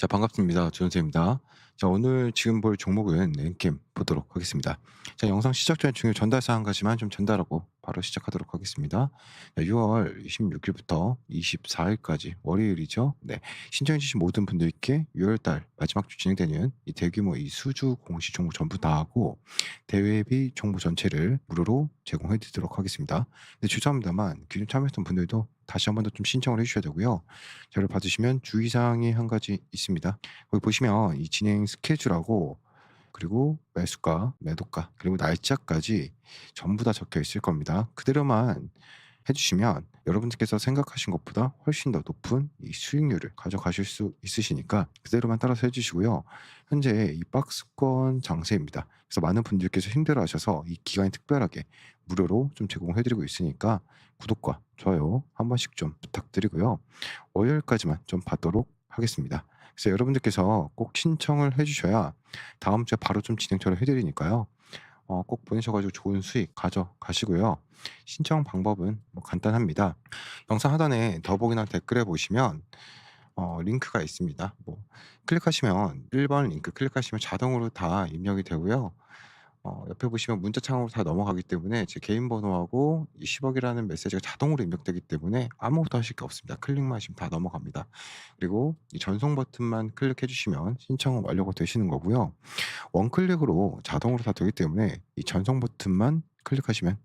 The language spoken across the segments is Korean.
자, 반갑습니다. 조선생입니다. 자, 오늘 지금 볼 종목은 랜캠 보도록 하겠습니다. 자, 영상 시작 전에 중요 전달사 한 가지만 좀 전달하고 바로 시작하도록 하겠습니다. 자, 6월 26일부터 24일까지 월요일이죠. 네. 신청해 주신 모든 분들께 6월 달 마지막 주 진행되는 이 대규모 이 수주 공시 정보 전부 다 하고 대회비 정보 전체를 무료로 제공해 드리도록 하겠습니다. 근데 죄송합니다만 기존 참여했던 분들도 다시 한 번 더 좀 신청을 해주셔야 되고요. 저를 받으시면 주의사항이 한 가지 있습니다. 거기 보시면 이 진행 스케줄하고 그리고 매수가, 매도가, 그리고 날짜까지 전부 다 적혀 있을 겁니다. 그대로만 해주시면 여러분들께서 생각하신 것보다 훨씬 더 높은 이 수익률을 가져가실 수 있으시니까 그대로만 따라서 해주시고요. 현재 이 박스권 장세입니다. 그래서 많은 분들께서 힘들어하셔서 이 기간이 특별하게 무료로 좀 제공해드리고 있으니까 구독과 좋아요 한 번씩 좀 부탁드리고요. 월요일까지만 좀 받도록 하겠습니다. 그래서 여러분들께서 꼭 신청을 해주셔야 다음 주에 바로 좀 진행처를 해드리니까요. 어, 꼭 보내셔가지고 좋은 수익 가져가시고요. 신청 방법은 뭐 간단합니다. 영상 하단에 더보기나 댓글에 보시면 어, 링크가 있습니다. 뭐 클릭하시면 1번 링크 클릭하시면 자동으로 다 입력이 되고요. 어, 옆에 보시면 문자 창으로 다 넘어가기 때문에 제 개인 번호하고 이 10억이라는 메시지가 자동으로 입력되기 때문에 아무것도 하실 게 없습니다. 클릭만 하시면 다 넘어갑니다. 그리고 이 전송 버튼만 클릭해 주시면 신청은 완료가 되시는 거고요. 원클릭으로 자동으로 다 되기 때문에 이 전송 버튼만 클릭하시면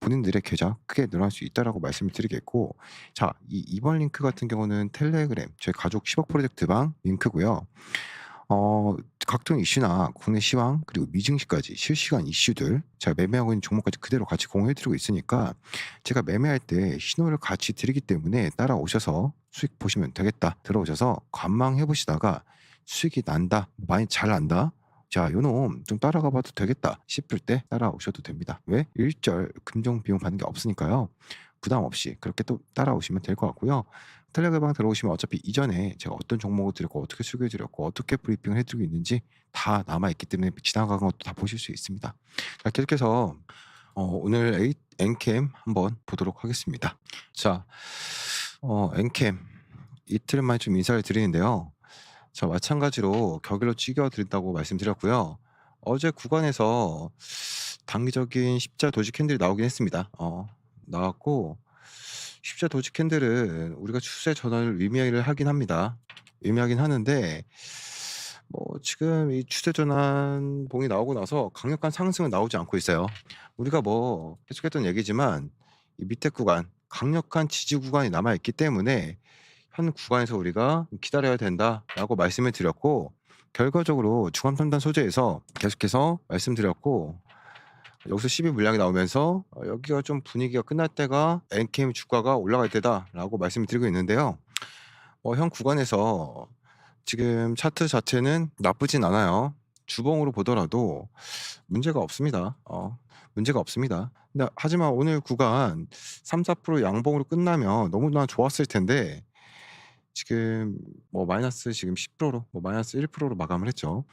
본인들의 계좌 크게 늘어날 수 있다라고 말씀을 드리겠고 자, 이 이번 링크 같은 경우는 텔레그램 저희 가족 10억 프로젝트 방 링크고요. 어, 각종 이슈나 국내 시황 그리고 미증시까지 실시간 이슈들 제가 매매하고 있는 종목까지 그대로 같이 공유해드리고 있으니까 제가 매매할 때 신호를 같이 드리기 때문에 따라오셔서 수익 보시면 되겠다 들어오셔서 관망해 보시다가 수익이 난다 많이 잘 난다 자, 요놈 좀 따라가 봐도 되겠다 싶을 때 따라오셔도 됩니다. 왜? 일절 금종 비용 받는 게 없으니까요. 부담 없이 그렇게 또 따라오시면 될 것 같고요. 텔레그램 들어오시면 어차피 이전에 제가 어떤 종목을 드렸고 어떻게 수교해 드렸고 어떻게 브리핑을 해드리고 있는지 다 남아 있기 때문에 지나간 것도 다 보실 수 있습니다. 자, 계속해서 어, 오늘 에이- 엔캠 한번 보도록 하겠습니다. 자, 어, 엔캠 이틀 만에 좀 인사를 드리는데요. 자, 마찬가지로 격일로 찍어 드린다고 말씀드렸고요. 어제 구간에서 단기적인 십자 도지 캔들이 나오긴 했습니다. 어, 나왔고 십자 도지 캔들은 우리가 추세 전환을 의미를 하긴 합니다. 의미하긴 하는데 뭐 지금 이 추세 전환 봉이 나오고 나서 강력한 상승은 나오지 않고 있어요. 우리가 뭐 계속했던 얘기지만 이 밑에 구간 강력한 지지 구간이 남아 있기 때문에 현 구간에서 우리가 기다려야 된다라고 말씀을 드렸고 결과적으로 중앙선단 소재에서 계속해서 말씀드렸고 여기서 12 물량이 나오면서 어, 여기가 좀 분위기가 끝날 때가 NKM 주가가 올라갈 때다라고 말씀을 드리고 있는데요. 어, 현 구간에서 지금 차트 자체는 나쁘진 않아요. 주봉으로 보더라도 문제가 없습니다. 어, 문제가 없습니다. 근데 하지만 오늘 구간 3, 4% 양봉으로 끝나면 너무나 좋았을 텐데 지금 뭐 마이너스 지금 10%로 뭐 마이너스 1%로 마감을 했죠.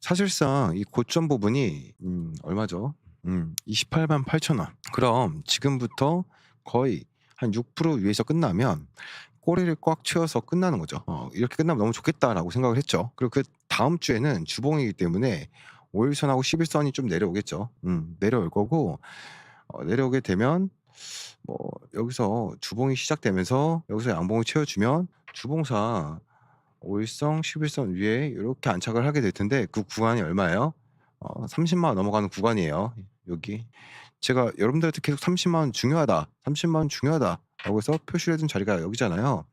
사실상 이 고점 부분이 음, 얼마죠? 음, 28만 8천 원. 그럼 지금부터 거의 한 6% 위에서 끝나면 꼬리를 꽉 채워서 끝나는 거죠. 어, 이렇게 끝나면 너무 좋겠다라고 생각을 했죠. 그리고 그 다음 주에는 주봉이기 때문에 5일선하고 11선이 좀 내려오겠죠. 음, 내려올 거고 어, 내려오게 되면 뭐 여기서 주봉이 시작되면서 여기서 양봉을 채워주면 주봉상 5일선, 11선 위에 이렇게 안착을 하게 될 텐데 그 구간이 얼마예요? 어, 30만 원 넘어가는 구간이에요. 여기 제가 여러분들한테 계속 30만 원 중요하다, 30만 원 중요하다라고 해서 표시를 해둔 자리가 여기잖아요.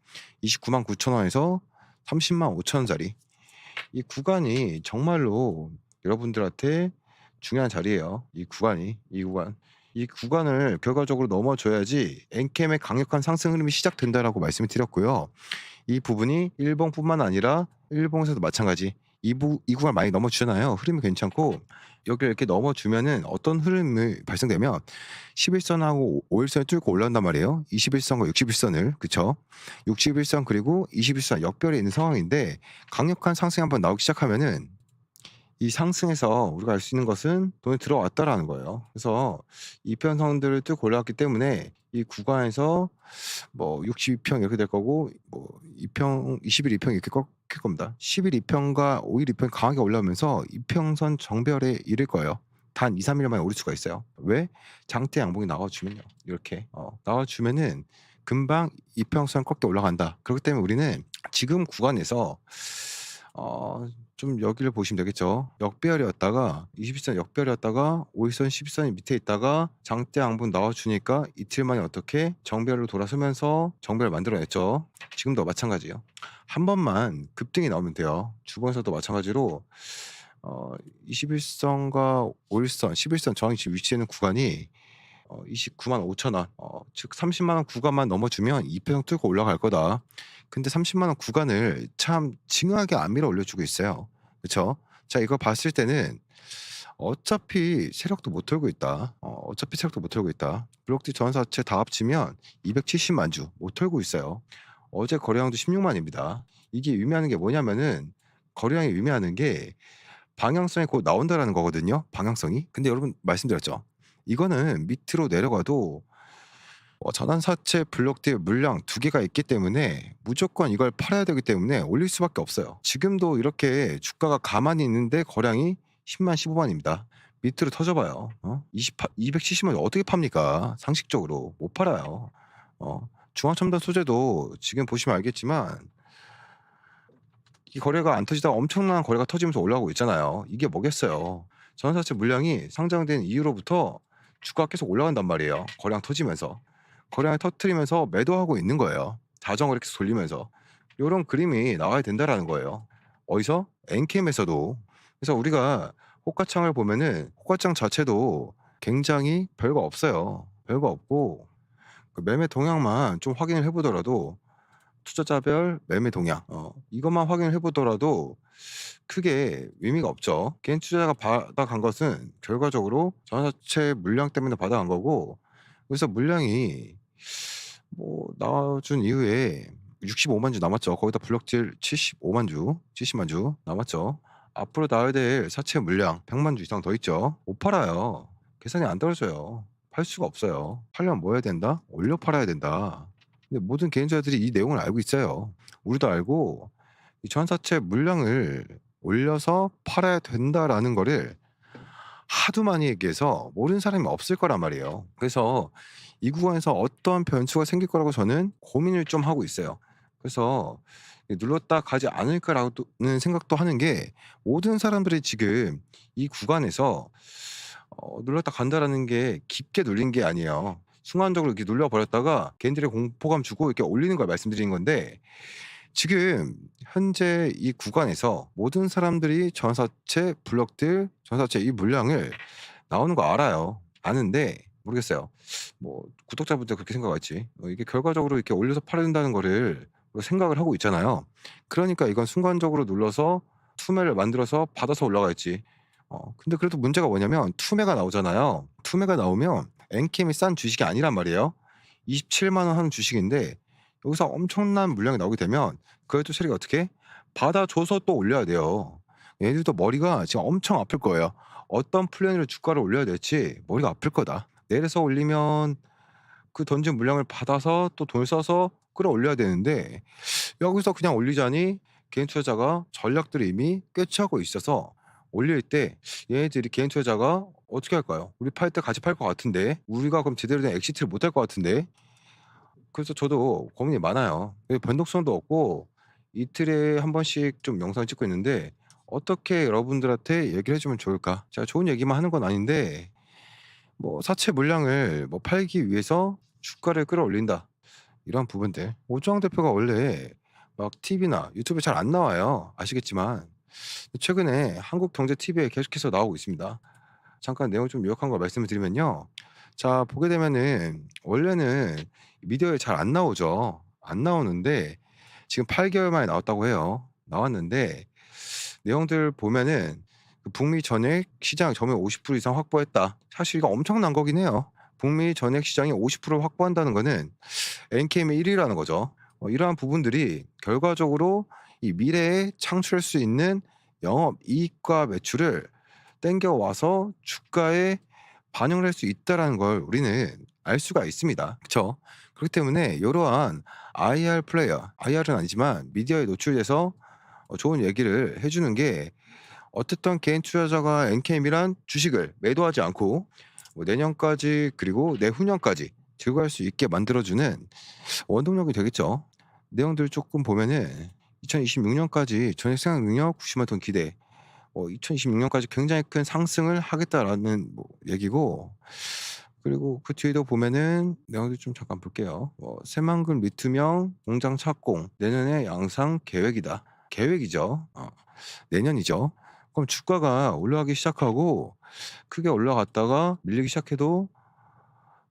29만 9천 원에서 30만 5천 원짜리 이 구간이 정말로 여러분들한테 중요한 자리예요. 이 구간이 이 구간 이 구간을 결과적으로 넘어줘야지 엔캠의 강력한 상승 흐름이 시작된다라고 말씀을 드렸고요. 이 부분이 일봉뿐만 아니라 일봉에서도 마찬가지. 이, 부, 이 구간 많이 넘어주잖아요. 흐름이 괜찮고 여기를 이렇게 넘어주면은 어떤 흐름이 발생되면 11선하고 5일선을 뚫고 올라온단 말이에요. 21선과 61선을 그쵸? 61선 그리고 21선 역별에 있는 상황인데 강력한 상승이 한번 나오기 시작하면은 이 상승에서 우리가 알 수 있는 것은 돈이 들어왔다라는 거예요. 그래서 이 편성들을 쭉 올라왔기 때문에 이 구간에서 뭐 62평 이렇게 될 거고 뭐 2평, 21 2평 이렇게 꺾일 겁니다. 11 2평과 51 2평이 강하게 올라오면서 이평선 정별에 이를 거예요. 단 2, 3일 만에 오를 수가 있어요. 왜? 장대 양봉이 나와주면요. 이렇게 어, 나와주면은 금방 이평선 꺾여 올라간다. 그렇기 때문에 우리는 지금 구간에서 어, 좀 여기를 보시면 되겠죠. 역배열이었다가 21선 역배열이었다가 5일선 12선이 밑에 있다가 장대 양분 나와주니까 이틀 만에 어떻게 정배열로 돌아서면서 정배를 만들어냈죠. 지금도 마찬가지예요. 한 번만 급등이 나오면 돼요. 주봉에서도 마찬가지로 어, 21선과 5일선, 11선 저항이 지금 위치하는 구간이 어, 29만 5천 원, 어, 즉 30만 원 구간만 넘어주면 2평 뚫고 올라갈 거다. 근데 30만 원 구간을 참 징하게 안 밀어 올려주고 있어요. 그렇죠? 자 이거 봤을 때는 어차피 세력도 못 털고 있다. 어, 어차피 세력도 못 털고 있다. 블록디 전사체 다 합치면 270만 주 못 털고 있어요. 어제 거래량도 16만입니다. 이게 의미하는 게 뭐냐면은 거래량이 의미하는 게 방향성이 곧 나온다라는 거거든요. 방향성이. 근데 여러분 말씀드렸죠. 이거는 밑으로 내려가도 어, 전환사채 블록대의 물량 두 개가 있기 때문에 무조건 이걸 팔아야 되기 때문에 올릴 수밖에 없어요. 지금도 이렇게 주가가 가만히 있는데 거량이 10만 15만입니다. 밑으로 터져봐요. 어? 20, 270만 어떻게 팝니까? 상식적으로 못 팔아요. 어? 중앙첨단 소재도 지금 보시면 알겠지만 이 거래가 안 터지다가 엄청난 거래가 터지면서 올라가고 있잖아요. 이게 뭐겠어요? 전환사채 물량이 상장된 이후로부터 주가가 계속 올라간단 말이에요. 거래량 터지면서. 거래량을 터트리면서 매도하고 있는 거예요. 자정을 이렇게 돌리면서. 이런 그림이 나와야 된다라는 거예요. 어디서? 엔캠에서도. 그래서 우리가 호가창을 보면은 호가창 자체도 굉장히 별거 없어요. 별거 없고 그 매매 동향만 좀 확인을 해보더라도 투자자별 매매 동향 어, 이것만 확인을 해보더라도 크게 의미가 없죠. 개인 투자자가 받아간 것은 결과적으로 전화자체 물량 때문에 받아간 거고 그래서 물량이 뭐 나와준 이후에 65만 주 남았죠. 거기다 블록딜 75만 주, 70만 주 남았죠. 앞으로 나와야 될 사채 물량 100만 주 이상 더 있죠. 못 팔아요. 계산이 안 떨어져요. 팔 수가 없어요. 팔려면 뭐 해야 된다? 올려 팔아야 된다. 근데 모든 개인자들이 이 내용을 알고 있어요. 우리도 알고 이 전사채 물량을 올려서 팔아야 된다라는 거를 하도 많이 얘기해서 모르는 사람이 없을 거란 말이에요. 그래서 이 구간에서 어떤 변수가 생길 거라고 저는 고민을 좀 하고 있어요. 그래서 눌렀다 가지 않을까라는 생각도 하는 게 모든 사람들이 지금 이 구간에서 어, 눌렀다 간다라는 게 깊게 눌린 게 아니에요. 순간적으로 이렇게 눌러버렸다가 개인들의 공포감 주고 이렇게 올리는 걸 말씀드리는 건데 지금 현재 이 구간에서 모든 사람들이 전사채 블럭들 전사채 이 물량을 나오는 거 알아요. 아는데 모르겠어요. 뭐 구독자분들 그렇게 생각할지 어, 이게 결과적으로 이렇게 올려서 팔아야 된다는 거를 생각을 하고 있잖아요. 그러니까 이건 순간적으로 눌러서 투매를 만들어서 받아서 올라갈지. 어, 근데 그래도 문제가 뭐냐면 투매가 나오잖아요. 투매가 나오면 엔캠이 싼 주식이 아니란 말이에요. 27만 원 하는 주식인데 여기서 엄청난 물량이 나오게 되면 그래도 세력이 어떻게 받아줘서 또 올려야 돼요. 얘들도 머리가 지금 엄청 아플 거예요. 어떤 플랜으로 주가를 올려야 될지 머리가 아플 거다. 내려서 올리면 그 던진 물량을 받아서 또 돈을 써서 끌어올려야 되는데 여기서 그냥 올리자니 개인 투자자가 전략들을 이미 꿰차고 있어서 올릴 때 얘네들이 개인 투자자가 어떻게 할까요? 우리 팔 때 같이 팔 것 같은데 우리가 그럼 제대로 된 엑시트를 못 할 것 같은데 그래서 저도 고민이 많아요. 변동성도 없고 이틀에 한 번씩 좀 영상 찍고 있는데 어떻게 여러분들한테 얘기를 해주면 좋을까? 제가 좋은 얘기만 하는 건 아닌데 뭐 사채 물량을 뭐 팔기 위해서 주가를 끌어올린다 이런 부분들 오주환 대표가 원래 막 TV나 유튜브에 잘 안 나와요 아시겠지만 최근에 한국 경제TV에 계속해서 나오고 있습니다. 잠깐 내용 좀 요약한 걸 말씀을 드리면요. 자, 보게 되면은 원래는 미디어에 잘 안 나오죠. 안 나오는데 지금 8개월 만에 나왔다고 해요. 나왔는데 내용들 보면은 그 북미 전액 시장 점유 50% 이상 확보했다. 사실 이거 엄청난 거긴 해요. 북미 전액 시장이 50% 확보한다는 거는 NKM의 1위라는 거죠. 어, 이러한 부분들이 결과적으로 이 미래에 창출할 수 있는 영업 이익과 매출을 땡겨와서 주가에 반영을 할 수 있다라는 걸 우리는 알 수가 있습니다. 그쵸? 그렇기 때문에 이러한 IR 플레이어, IR은 아니지만 미디어에 노출돼서 어 좋은 얘기를 해 주는 게 어쨌든 개인 투자자가 엔케임이란 주식을 매도하지 않고 뭐 내년까지 그리고 내후년까지 들고 갈 수 있게 만들어 주는 원동력이 되겠죠. 내용들 쪼끔 보면은 2026년까지 전액 생산 능력 900,000톤 기대. 어 2026년까지 굉장히 큰 상승을 하겠다라는 뭐 얘기고 그리고 그 뒤에도 보면은 내용들 좀 잠깐 볼게요. 어 새만금 리튬형 공장 착공 내년에 양산 계획이다. 계획이죠. 어 내년이죠. 그럼 주가가 올라가기 시작하고 크게 올라갔다가 밀리기 시작해도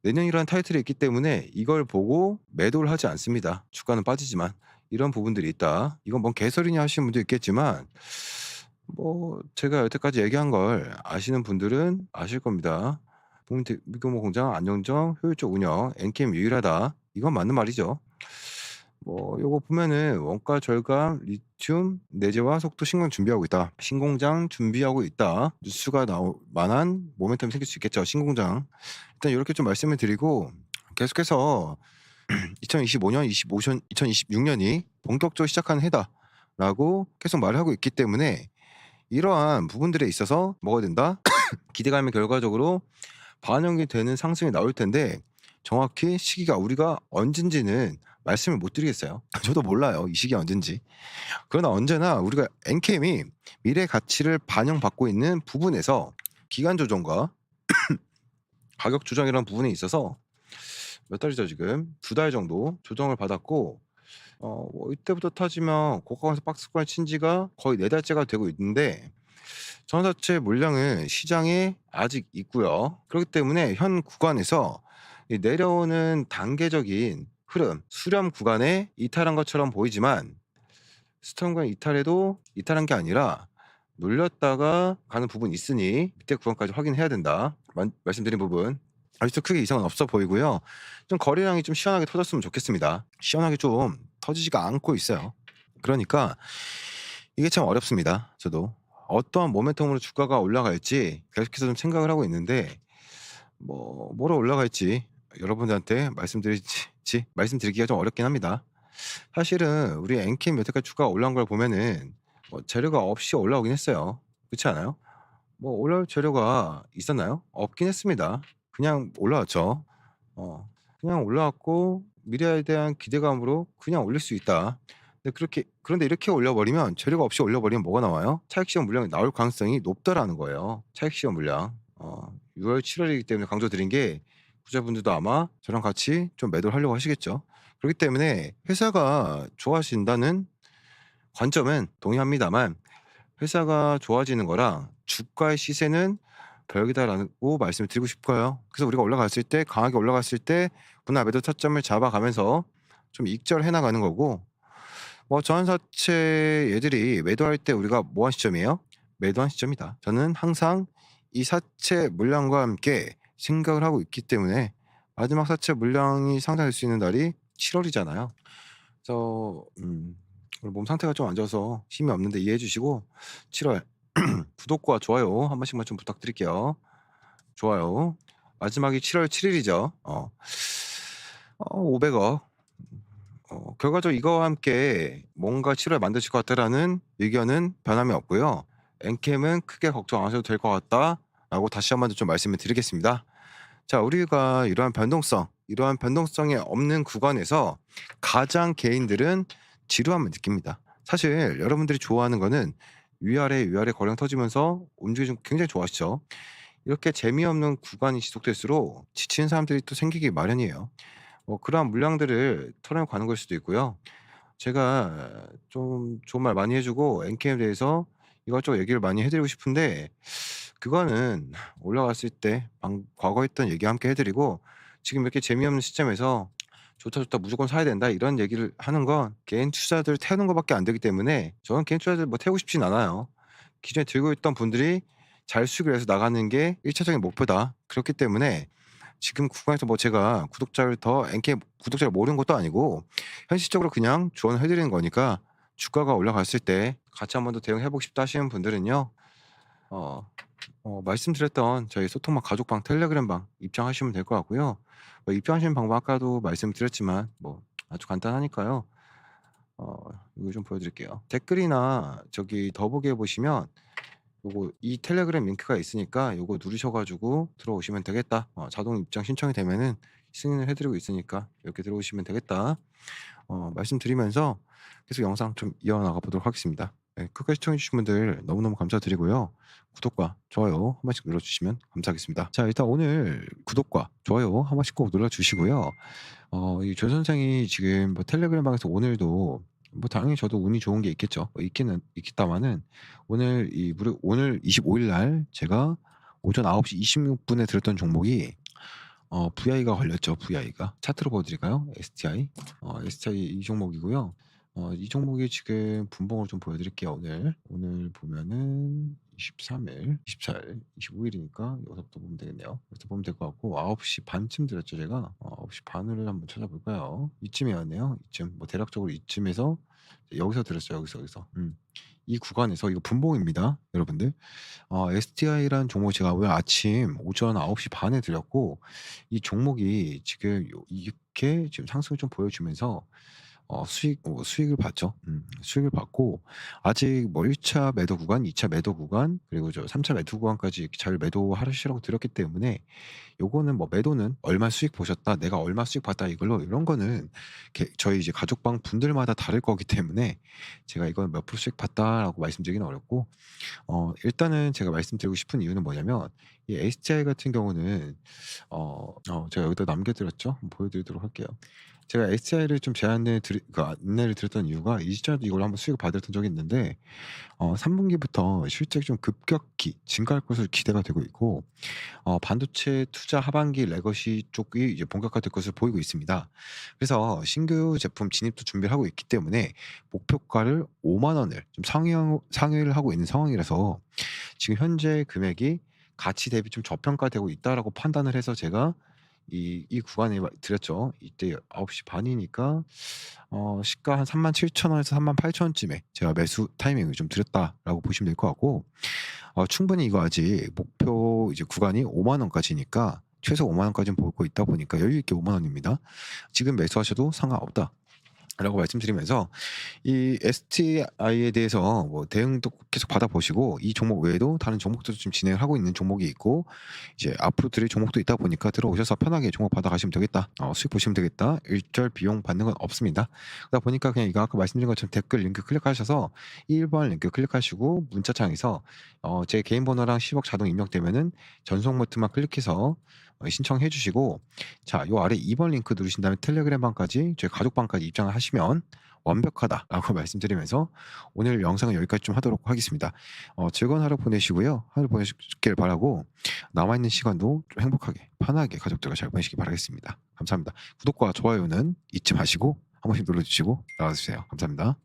내년이라는 타이틀이 있기 때문에 이걸 보고 매도를 하지 않습니다. 주가는 빠지지만 이런 부분들이 있다. 이건 뭔 개소리냐 하시는 분도 있겠지만 뭐 제가 여태까지 얘기한 걸 아시는 분들은 아실 겁니다. 국민 대규모 공장 안정적 효율적 운영 엔케임 유일하다. 이건 맞는 말이죠. 뭐 요거 보면은 원가 절감 리튬 내재화 속도 신공 준비하고 있다. 신공장 준비하고 있다. 뉴스가 나올 만한 모멘텀이 생길 수 있겠죠. 신공장. 일단 요렇게 좀 말씀을 드리고 계속해서 2025년, 25년, 2026년이 본격적으로 시작하는 해다라고 계속 말을 하고 있기 때문에 이러한 부분들에 있어서 뭐가 된다? 기대감이 결과적으로 반영이 되는 상승이 나올 텐데 정확히 시기가 우리가 언젠지는 말씀을 못 드리겠어요. 저도 몰라요. 이 시기가 언젠지. 그러나 언제나 우리가 엔케임이 미래 가치를 반영받고 있는 부분에서 기간 조정과 가격 조정이라는 부분에 있어서 몇 달이죠 지금? 두 달 정도 조정을 받았고 어뭐 이때부터 타지면 고가에서 박스권 친 지가 거의 네 달째가 되고 있는데 전자체 물량은 시장에 아직 있고요. 그렇기 때문에 현 구간에서 이 내려오는 단계적인 흐름, 수렴 구간에 이탈한 것처럼 보이지만 스톰과 이탈해도 이탈한 게 아니라 눌렸다가 가는 부분이 있으니 밑에 구간까지 확인해야 된다. 만, 말씀드린 부분. 아직도 크게 이상은 없어 보이고요. 좀 거래량이 좀 시원하게 터졌으면 좋겠습니다. 시원하게 좀 터지지가 않고 있어요. 그러니까 이게 참 어렵습니다. 저도 어떠한 모멘텀으로 주가가 올라갈지 계속해서 좀 생각을 하고 있는데 뭐 뭐로 올라갈지 여러분들한테 말씀드리지 말씀드리기가 좀 어렵긴 합니다. 사실은 우리 엔캠 여태까지 주가가 올라온 걸 보면은 뭐 재료가 없이 올라오긴 했어요. 그렇지 않아요? 뭐 올라올 재료가 있었나요? 없긴 했습니다. 그냥 올라왔죠. 어 그냥 올라왔고 미래에 대한 기대감으로 그냥 올릴 수 있다. 근데 그렇게 그런데 이렇게 올려버리면 재료가 없이 올려버리면 뭐가 나와요? 차익 시험 물량이 나올 가능성이 높다라는 거예요. 차익 시험 물량. 어 6월 7월이기 때문에 강조드린 게 구자분들도 아마 저랑 같이 좀 매도를 하려고 하시겠죠. 그렇기 때문에 회사가 좋아진다는 관점은 동의합니다만 회사가 좋아지는 거랑 주가의 시세는 별개다라고 말씀을 드리고 싶어요. 그래서 우리가 올라갔을 때 강하게 올라갔을 때 분할 매도 타점을 잡아가면서 좀 익절해 나가는 거고 뭐 저한사채 얘들이 매도할 때 우리가 뭐 한 시점이에요? 매도한 시점이다. 저는 항상 이 사채 물량과 함께 생각을 하고 있기 때문에 마지막 사채 물량이 상당할 수 있는 날이 7월이잖아요. 그래서 음, 몸 상태가 좀 안 좋아서 힘이 없는데 이해해 주시고 7월 구독과 좋아요 한 번씩만 좀 부탁드릴게요. 좋아요. 마지막이 7월 7일이죠. 어, 어 500억. 어, 결과적으로 이거와 함께 뭔가 7월 만드실 것 같다라는 의견은 변함이 없고요. 엔캠은 크게 걱정 안 하셔도 될 것 같다라고 다시 한번더좀 말씀을 드리겠습니다. 자, 우리가 이러한 변동성, 이러한 변동성이 없는 구간에서 가장 개인들은 지루함을 느낍니다. 사실 여러분들이 좋아하는 거는 위아래 위아래 거량 터지면서 움직이 좀 굉장히 좋아하시죠. 이렇게 재미없는 구간이 지속될수록 지치는 사람들이 또 생기기 마련이에요. 뭐 그러한 물량들을 털어내고 가는 걸 수도 있고요. 제가 좀 좋은 말 많이 해주고 엔케임에 대해서 이것저것 얘기를 많이 해드리고 싶은데 그거는 올라갔을 때 방, 과거 했던 얘기 함께 해드리고 지금 이렇게 재미없는 시점에서 좋다 좋다 무조건 사야 된다 이런 얘기를 하는 건 개인 투자들 태우는 것밖에 안 되기 때문에 저는 개인 투자들 뭐 태우고 싶진 않아요. 기존에 들고 있던 분들이 잘 수익을 해서 나가는 게 1차적인 목표다. 그렇기 때문에 지금 구간에서 뭐 제가 구독자를 더 NK 구독자를 모르는 것도 아니고 현실적으로 그냥 조언을 해드리는 거니까 주가가 올라갔을 때 같이 한 번 더 대응해 보고 싶다 하시는 분들은요. 어 어 말씀드렸던 저희 소통방 가족방 텔레그램방 입장하시면 될 것 같고요. 뭐 입장하시는 방법 아까도 말씀드렸지만 뭐 아주 간단하니까요. 어 이거 좀 보여 드릴게요. 댓글이나 저기 더보기에 보시면 요거 이 텔레그램 링크가 있으니까 요거 누르셔 가지고 들어오시면 되겠다. 어 자동 입장 신청이 되면은 승인을 해 드리고 있으니까 이렇게 들어오시면 되겠다. 어 말씀드리면서 계속 영상 좀 이어나가 보도록 하겠습니다. 네, 끝까지 시청해 주신 분들 너무너무 감사드리고요. 구독과 좋아요 한 번씩 눌러 주시면 감사하겠습니다. 자, 일단 오늘 구독과 좋아요 한 번씩 꼭 눌러 주시고요. 어 이조 선생이 지금 뭐 텔레그램 방에서 오늘도 뭐 당연히 저도 운이 좋은 게 있겠죠. 뭐 있기는 있겠다마는 오늘 이 무려 오늘 25일 날 제가 오전 9시 26분에 들었던 종목이 어 VI가 걸렸죠. VI가 차트로 보여드릴까요? STI 어 STI 이 종목이고요. 어 이 종목이 지금 분봉을 좀 보여드릴게요. 오늘 오늘 보면은 23일, 24일, 25일이니까 여기서부터 보면 되겠네요. 여기서 보면 될 것 같고 9시 반쯤 들었죠 제가. 어 9시 반을 한번 찾아볼까요? 이쯤이었네요. 이쯤 뭐 대략적으로 이쯤에서 여기서 들었어요. 여기서 여기서. 음. 이 구간에서 이거 분봉입니다, 여러분들. 어 STI라는 종목 제가 오늘 아침 오전 9시 반에 드렸고 이 종목이 지금 요 이렇게 지금 상승을 좀 보여주면서 어 수익 어 수익을 봤죠. 음 수익을 받고 아직 뭐 1차 매도 구간, 2차 매도 구간 그리고 저 3차 매도 구간까지 잘 매도하시라고 드렸기 때문에 요거는 뭐 매도는 얼마 수익 보셨다, 내가 얼마 수익 봤다 이걸로 이런 거는 이렇게 저희 이제 가족방 분들마다 다를 거기 때문에 제가 이건 몇 프로 수익 봤다라고 말씀드리기는 어렵고 어 일단은 제가 말씀드리고 싶은 이유는 뭐냐면 이 STI 같은 경우는 어 어 제가 여기다 남겨 드렸죠. 한번 보여 드리도록 할게요. 제가 STI를 좀 제안을 드리 그러니까 안내를 드렸던 이유가 이전에도 이걸로 한번 수익을 받았던 적이 있는데 어 3 분기부터 실적이 좀 급격히 증가할 것으로 기대가 되고 있고 어 반도체 투자 하반기 레거시 쪽이 이제 본격화될 것으로 보이고 있습니다. 그래서 신규 제품 진입도 준비를 하고 있기 때문에 목표가를 50,000 원을 좀 상회 상회를 하고 있는 상황이라서 지금 현재 금액이 가치 대비 좀 저평가되고 있다라고 판단을 해서 제가 이 이 구간에 마 드렸죠. 이때 9시 반이니까 어 시가 한37,000 원에서 38,000 원쯤에 제가 매수 타이밍을 좀 드렸다라고 보시면 될 것 같고 어 충분히 이거 아직 목표 이제 구간이 50,000 원까지니까 최소 50,000 원까지는 보고 있다 보니까 여유 있게 50,000 원입니다. 지금 매수하셔도 상관없다. 라고 말씀드리면서 이 STI에 대해서 뭐 대응도 계속 받아 보시고 이 종목 외에도 다른 종목들도 좀 진행을 하고 있는 종목이 있고 이제 앞으로 드릴 종목도 있다 보니까 들어오셔서 편하게 종목 받아 가시면 되겠다. 어 수익 보시면 되겠다. 일절 비용 받는 건 없습니다. 그러다 보니까 그냥 이거 아까 말씀드린 것처럼 댓글 링크 클릭하셔서 1번 링크 클릭하시고 문자창에서 어 제 개인 번호랑 10억 자동 입력되면은 전송 버튼만 클릭해서 어 신청해 주시고 자 요 아래 2번 링크 누르신 다음에 텔레그램 방까지 저희 가족 방까지 입장을 하시면 완벽하다라고 말씀드리면서 오늘 영상은 여기까지 좀 하도록 하겠습니다. 어 즐거운 하루 보내시고요. 하루 보내시길 바라고 남아 있는 시간도 좀 행복하게 편하게 가족들과 잘 보내시길 바라겠습니다. 감사합니다. 구독과 좋아요는 잊지 마시고 한 번씩 눌러 주시고 나와 주세요. 감사합니다.